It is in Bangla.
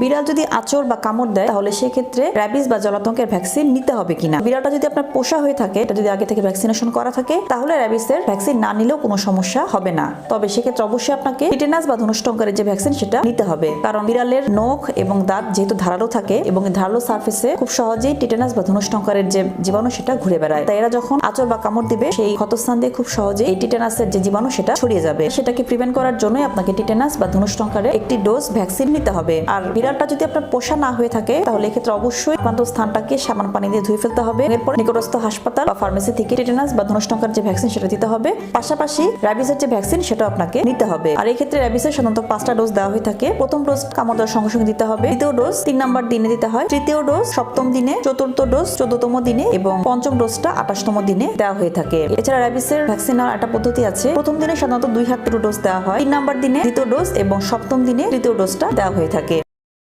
বিড়াল যদি আচর বা কামড় দেয়, তাহলে সেক্ষেত্রে র্যাবিস বা জলাতঙ্কের ভ্যাকসিন নিতে হবে কিনা? বিড়ালটা যদি আপনার পোষা হয়ে থাকে, এটা যদি আগে থেকে ভ্যাকসিনেশন করা থাকে, তাহলে র্যাবিসের ভ্যাকসিন না নিলেও কোনো সমস্যা হবে না। তবে সেক্ষেত্রে অবশ্যই আপনাকে টিটেনাস বা ধনুষ্টঙ্কারের যে ভ্যাকসিন সেটা নিতে হবে। কারণ বিড়ালের নখ এবং দাঁত যেহেতু ধারালো থাকে এবং ধারালো সার্ফেসে খুব সহজেই টিটেনাস বা ধনুষ্টঙ্কারের যে জীবাণু, সেটা ঘুরে বেড়ায়। তাই এরা যখন আচর বা কামড় দিবে, সেই ক্ষতস্থান দিয়ে খুব সহজে এই টিটেনাসের যে জীবাণু, সেটা ছড়িয়ে যাবে। সেটাকে প্রিভেন্ট করার জন্যই আপনাকে টিটেনাস বা ধনুষ্টঙ্কারের একটি ডোজ ভ্যাকসিন নিতে হবে। আর বিড়ালটা যদি আপনার পোষা না হয়ে থাকে, তাহলে এক্ষেত্রে অবশ্যই আক্রান্ত স্থানটাকে সাবান পানি দিয়ে ধুয়ে ফেলতে হবে। এরপর নিকটস্থ হাসপাতাল বা ফার্মেসি থেকে টিটেনাস বা ধনুষ্টঙ্কার যে ভ্যাকসিন সেটা দিতে হবে। পাশাপাশি র্যাবিসের যে ভ্যাকসিন সেটা আপনাকে নিতে হবে। আর এই ক্ষেত্রে র্যাবিসের সাধারণত পাঁচটা ডোজ দেওয়া হয়ে থাকে। প্রথম ডোজ কামড় দেওয়ার সঙ্গে সঙ্গে দিতে হবে। দ্বিতীয় ডোজ তিন নাম্বার দিনে দিতে হয়। তৃতীয় ডোজ সপ্তম দিনে, চতুর্থ ডোজ চোদ্দতম দিনে এবং পঞ্চম ডোজটা আঠাশতম দিনে দেওয়া হয়ে থাকে। এছাড়া র্যাবিসের ভ্যাকসিন নেওয়ার একটা পদ্ধতি আছে। প্রথম দিনে সাধারণত দুই হাত ডোজ দেওয়া হয়। তিন নাম্বার দিনে দ্বিতীয় ডোজ এবং সপ্তম দিনে তৃতীয় ডোজটা দেওয়া হয়ে থাকে।